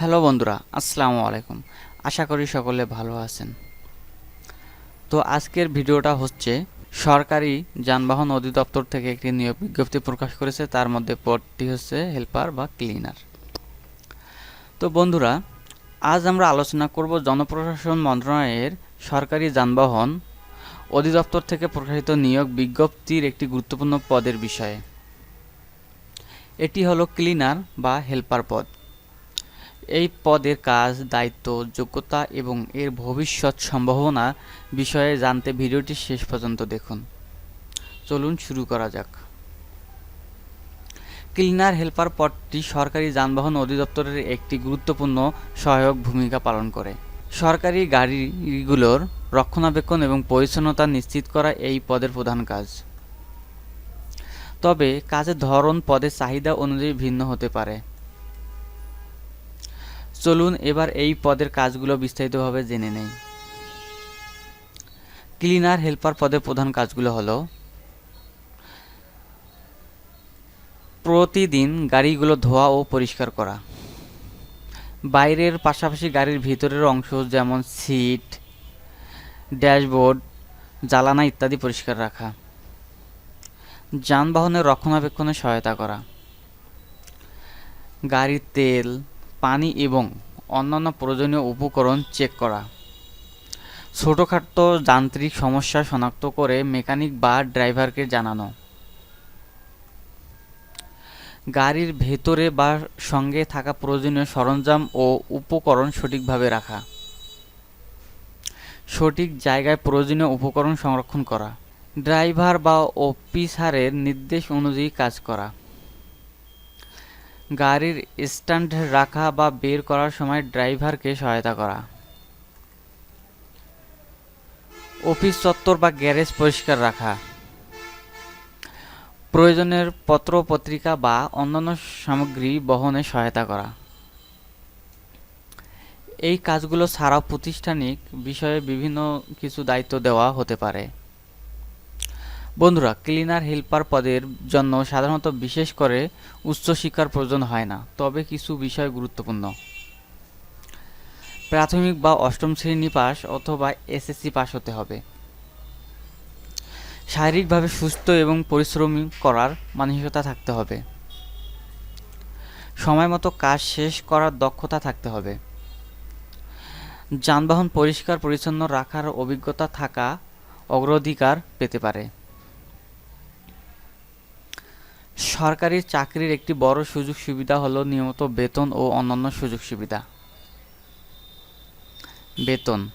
Hello বন্ধুরা, আসসালামু আলাইকুম। আশা করি সকলে ভালো আছেন। তো আজকের ভিডিওটা হচ্ছে, সরকারি যানবাহন অধিদপ্তর থেকে একটি নিয়োগ বিজ্ঞপ্তি প্রকাশ করেছে। তার মধ্যে পদটি হচ্ছে হেল্পার বা ক্লিনার। তো বন্ধুরা, আজ আমরা আলোচনা করব জনপ্রশাসন মন্ত্রণালয়ের সরকারি যানবাহন অধিদপ্তর থেকে প্রকাশিত নিয়োগ বিজ্ঞপ্তির একটি গুরুত্বপূর্ণ পদের বিষয়ে। এটি হলো ক্লিনার বা হেল্পার পদ। এই পদের কাজ, দায়িত্ব, যোগ্যতা এবং এর ভবিষ্যৎ সম্ভাবনা বিষয়ে জানতে ভিডিওটি শেষ পর্যন্ত দেখুন। চলুন শুরু করা যাক। ক্লিনার হেল্পার পদটি সরকারি যানবাহন অধিদপ্তরের একটি গুরুত্বপূর্ণ সহায়ক ভূমিকা পালন করে। সরকারি গাড়িগুলোর রক্ষণাবেক্ষণ এবং পরিচ্ছন্নতা নিশ্চিত করা এই পদের প্রধান কাজ। তবে কাজের ধরন পদের চাহিদা অনুযায়ী ভিন্ন হতে পারে। চলুন এবার এই পদের কাজগুলো বিস্তারিতভাবে জেনে নেই। ক্লিনার হেল্পার পদের প্রধান কাজগুলো হলো, প্রতিদিন গাড়িগুলো ধোয়া ও পরিষ্কার করা। বাইরের পাশাপাশি গাড়ির ভিতরের অংশ যেমন সিট, ড্যাশবোর্ড, জ্বালানা ইত্যাদি পরিষ্কার রাখা। যানবাহনের রক্ষণাবেক্ষণে সহায়তা করা। গাড়ির তেল পানি এবং অন্যান্য প্রয়োজনীয় উপকরণ চেক করা। ছোটোখাটো যান্ত্রিক সমস্যা শনাক্ত করে মেকানিক বা ড্রাইভারকে জানানো। গাড়ির ভেতরে বা সঙ্গে থাকা প্রয়োজনীয় সরঞ্জাম ও উপকরণ সঠিকভাবে রাখা। সঠিক জায়গায় প্রয়োজনীয় উপকরণ সংরক্ষণ করা। ড্রাইভার বা অফিসারের নির্দেশ অনুযায়ী কাজ করা। গাড়ির স্ট্যান্ড রাখা বা বের করার সময় ড্রাইভারকে সহায়তা করা। অফিস চত্বর বা গ্যারেজ পরিষ্কার রাখা। প্রয়োজনের পত্র, পত্রিকা বা অন্যান্য সামগ্রী বহনে সহায়তা করা। এই কাজগুলো ছাড়াও প্রতিষ্ঠানিক বিষয়ে বিভিন্ন কিছু দায়িত্ব দেওয়া হতে পারে। বন্ধুরা ক্লিনার হেল্পার পদের জন্য সাধারণত বিশেষ করে উচ্চশিক্ষার প্রয়োজন হয় না, তবে কিছু বিষয় গুরুত্বপূর্ণ। প্রাথমিক বা অষ্টম শ্রেণি পাস অথবা এসএসসি পাস হতে হবে। শারীরিকভাবে সুস্থ এবং পরিশ্রমী করার মানসিকতা থাকতে হবে। সময় মতো কাজ শেষ করার দক্ষতা থাকতে হবে। যানবাহন পরিষ্কার পরিচ্ছন্ন রাখার অভিজ্ঞতা থাকা অগ্রাধিকার পেতে পারে। সরকারি চাকরির একটি বড় সুযোগ সুবিধা হলো নিয়মিত বেতন ও অন্যান্য সুযোগ সুবিধা। বেতন।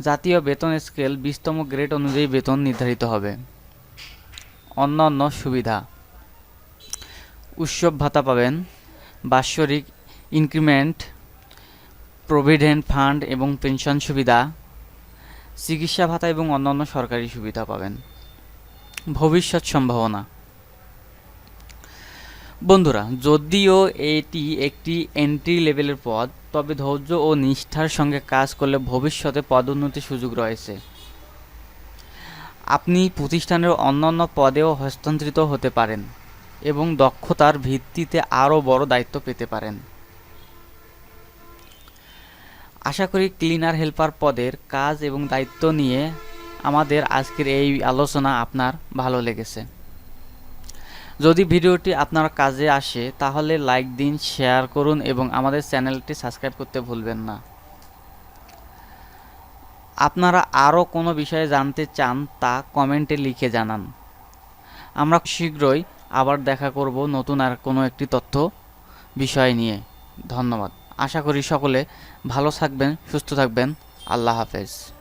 জাতীয় বেতন স্কেল বিশতম গ্রেড অনুযায়ী বেতন নির্ধারিত হবে। অন্যান্য সুবিধা। উৎসব ভাতা পাবেন, বাৎসরিক ইনক্রিমেন্ট, প্রভিডেন্ট ফান্ড এবং পেনশন সুবিধা, চিকিৎসা ভাতা এবং অন্যান্য সরকারি সুবিধা পাবেন। ভবিষ্যৎ সম্ভাবনা। বন্ধুরা, যদিও এটি একটি এন্ট্রি লেভেলের পদ, তবে ধৈর্য ও নিষ্ঠার সঙ্গে কাজ করলে ভবিষ্যতে পদোন্নতির সুযোগ রয়েছে। আপনি প্রতিষ্ঠানের অন্যান্য পদেও হস্তান্তরিত হতে পারেন এবং দক্ষতার ভিত্তিতে আরও বড় দায়িত্ব পেতে পারেন। আশা করি ক্লিনার হেল্পার পদের কাজ এবং দায়িত্ব নিয়ে আমাদের আজকের এই আলোচনা আপনার ভালো লেগেছে। যদি ভিডিওটি আপনার কাজে আসে, তাহলে লাইক দিন শেয়ার করুন এবং আমাদের চ্যানেলটি সাবস্ক্রাইব করতে ভুলবেন না। আপনারা আরও কোনো বিষয়ে জানতে চান, তা কমেন্টে লিখে জানান। আমরা শীঘ্রই আবার দেখা করব নতুন আর কোনো একটি তথ্য বিষয় নিয়ে। ধন্যবাদ। আশা করি সকলে ভালো থাকবেন, সুস্থ থাকবেন। আল্লাহ হাফেজ।